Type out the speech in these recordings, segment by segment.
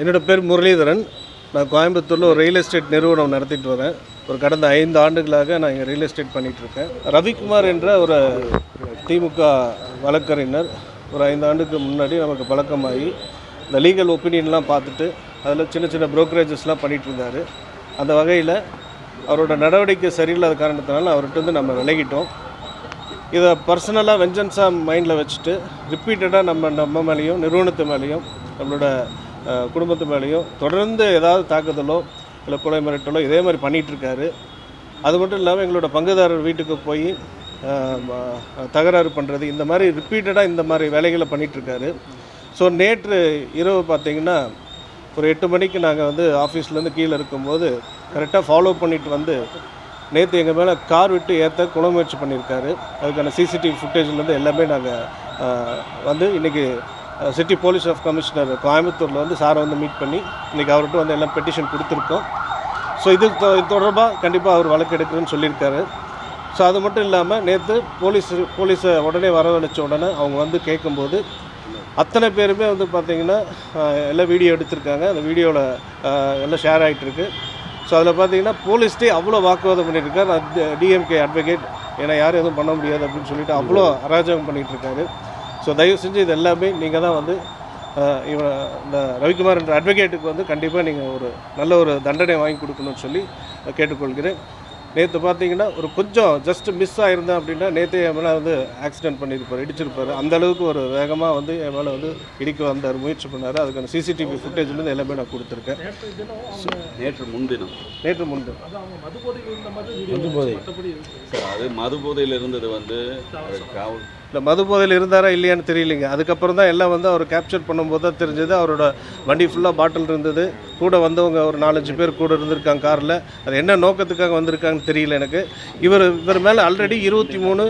என்னோட பேர் முரளிதரன். நான் கோயம்புத்தூரில் ஒரு ரியல் எஸ்டேட் நிறுவனம் நடத்திட்டு வரேன். ஒரு கடந்த ஐந்து ஆண்டுகளாக நான் இங்கே ரியல் எஸ்டேட் பண்ணிகிட்ருக்கேன் இருக்கேன். ரவிக்குமார் என்ற ஒரு திமுக வழக்கறிஞர் ஒரு ஐந்து ஆண்டுக்கு முன்னாடி நமக்கு பழக்கமாகி இந்த லீகல் ஒப்பீனியன்லாம் பார்த்துட்டு அதில் சின்ன சின்ன ப்ரோக்கரேஜஸ்லாம் பண்ணிகிட்டு இருந்தார். அந்த வகையில் அவரோட நடவடிக்கை சரியில்லாத காரணத்தினால அவர்கிட்ட வந்து நம்ம விலகிட்டோம். இதை பர்சனலாக வெஞ்சன்ஸாக மைண்டில் வச்சுட்டு ரிப்பீட்டடாக நம்ம நம்ம மேலேயும் நிறுவனத்து மேலேயும் நம்மளோட குடும்பத்து மேலேயும் தொடர்ந்து ஏதாவது தாக்குதலோ இல்லை கொலை மிரட்டலோ இதே மாதிரி பண்ணிகிட்டு இருக்காரு அது மட்டும் இல்லாமல் எங்களோட பங்குதாரர் வீட்டுக்கு போய் தகராறு பண்ணுறது இந்த மாதிரி ரிப்பீட்டடாக இந்த மாதிரி வேலைகளை பண்ணிகிட்ருக்காரு ஸோ நேற்று இரவு பார்த்தீங்கன்னா ஒரு எட்டு மணிக்கு நாங்கள் வந்து ஆஃபீஸ்லேருந்து கீழே இருக்கும்போது கரெக்டாக ஃபாலோ பண்ணிட்டு வந்து நேற்று எங்கள் மேலே கார் விட்டு ஏற்ற குணமுயற்சி முயற்சி பண்ணியிருக்காரு அதுக்கான சிசிடிவி ஃபுட்டேஜ்லேருந்து எல்லாமே நாங்கள் வந்து இன்றைக்கி சிட்டி போலீஸ் ஆஃப் கமிஷனர் கோயம்புத்தூரில் வந்து சாரை வந்து மீட் பண்ணி இன்றைக்கி அவர்கிட்ட வந்து எல்லாம் பெட்டிஷன் கொடுத்துருக்கோம். ஸோ இது தொ- இது தொடர்பாக கண்டிப்பாக அவர் வழக்கு எடுக்கிறேன்னு சொல்லியிருக்காரு. ஸோ அது மட்டும் இல்லாமல் நேற்று போலீஸ் போலீஸை உடனே வரவழைச்ச உடனே அவங்க வந்து கேட்கும்போது அத்தனை பேருமே வந்து பார்த்திங்கன்னா எல்லாம் வீடியோ எடுத்திருக்காங்க. அந்த வீடியோவில் எல்லாம் ஷேர் ஆகிட்டுருக்கு ஸோ அதில் பார்த்தீங்கன்னா போலீஸ்டே அவ்வளோ வாக்குவாதம் பண்ணியிருக்காரு. டிஎம்கே அட்வொகேட் ஏன்னா யாரும் எதுவும் பண்ண முடியாது அப்படின்னு சொல்லிட்டு அவ்வளோ அராஜகம் பண்ணிகிட்டு இருக்காரு ஸோ தயவு செஞ்சு இது எல்லாமே நீங்கள் தான் வந்து இவன் இந்த ரவிக்குமார் என்ற அட்வொகேட்டுக்கு வந்து கண்டிப்பாக நீங்கள் ஒரு நல்ல ஒரு தண்டனை வாங்கி கொடுக்கணும்னு சொல்லி கேட்டுக்கொள்கிறேன். நேற்று பார்த்தீங்கன்னா ஒரு கொஞ்சம் ஜஸ்ட் மிஸ் ஆயிருந்தேன் அப்படின்னா நேற்று என் மேலே வந்து ஆக்சிடென்ட் பண்ணியிருப்பார் இடிச்சிருப்பார். அந்த அளவுக்கு ஒரு வேகமாக வந்து என் மேலே வந்து இடிக்க வந்தார் முயற்சி பண்ணார். அதுக்கான சிசிடிவி ஃபுட்டேஜ்லேருந்து எல்லாமே நான் கொடுத்துருக்கேன். நேற்று முன்தினம் நேற்று முன்பு சார் அது மது போதையில் இருந்தது வந்து காவல் இந்த மது போதையில் இருந்தாரா இல்லையான்னு தெரியலைங்க. அதுக்கப்புறம் தான் எல்லாம் வந்து அவர் கேப்சர் பண்ணும்போது தான் தெரிஞ்சது. அவரோட வண்டி ஃபுல்லாக பாட்டில் இருந்தது. கூட வந்தவங்க ஒரு நாலஞ்சு பேர் கூட இருந்திருக்காங்க காரில். அது என்ன நோக்கத்துக்காக வந்திருக்காங்கன்னு தெரியல எனக்கு. இவர் இவர் மேலே ஆல்ரெடி இருபத்தி மூணு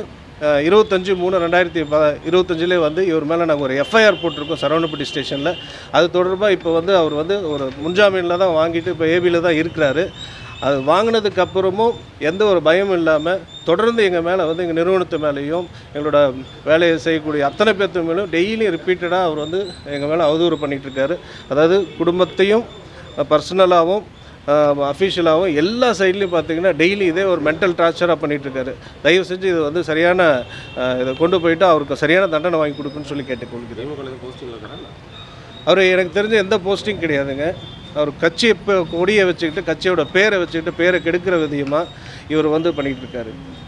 இருபத்தஞ்சு மூணு ரெண்டாயிரத்தி ப இருபத்தஞ்சிலே வந்து இவர் மேலே நாங்கள் ஒரு எஃப்ஐஆர் போட்டிருக்கோம் சரவணப்பட்டி ஸ்டேஷனில் அது தொடர்பாக இப்போ வந்து அவர் வந்து ஒரு முன்ஜாமீனில் தான் வாங்கிட்டு இப்போ ஏபியில் தான் இருக்கிறாரு. அது வாங்கினதுக்கு அப்புறமும் எந்த ஒரு பயமும் இல்லாமல் தொடர்ந்து எங்கள் மேலே வந்து எங்கள் நிறுவனத்து மேலேயும் எங்களோட வேலையை செய்யக்கூடிய அத்தனை பேர்த்து மேலும் டெய்லியும் ரிப்பீட்டடாக அவர் வந்து எங்கள் மேலே அவதூறு பண்ணிகிட்டு இருக்காரு அதாவது குடும்பத்தையும் பர்சனலாகவும் அஃபிஷியலாகவும் எல்லா சைட்லையும் பார்த்தீங்கன்னா டெய்லி இதே ஒரு மென்டல் டார்ச்சராக பண்ணிகிட்டு இருக்காரு தயவு செஞ்சு இது வந்து சரியான இதை கொண்டு போயிட்டு அவருக்கு சரியான தண்டனை வாங்கி கொடுக்குன்னு சொல்லி கேட்டுக்கொள்கிறேன். அவர் எனக்கு தெரிஞ்ச எந்த போஸ்டிங் கிடையாதுங்க. அவர் கட்சி இப்போ கொடியை வச்சுக்கிட்டு கட்சியோட பேரை வச்சுக்கிட்டு பேரை கெடுக்கிற விதமாக இவர் வந்து பண்ணிகிட்டு இருக்காரு.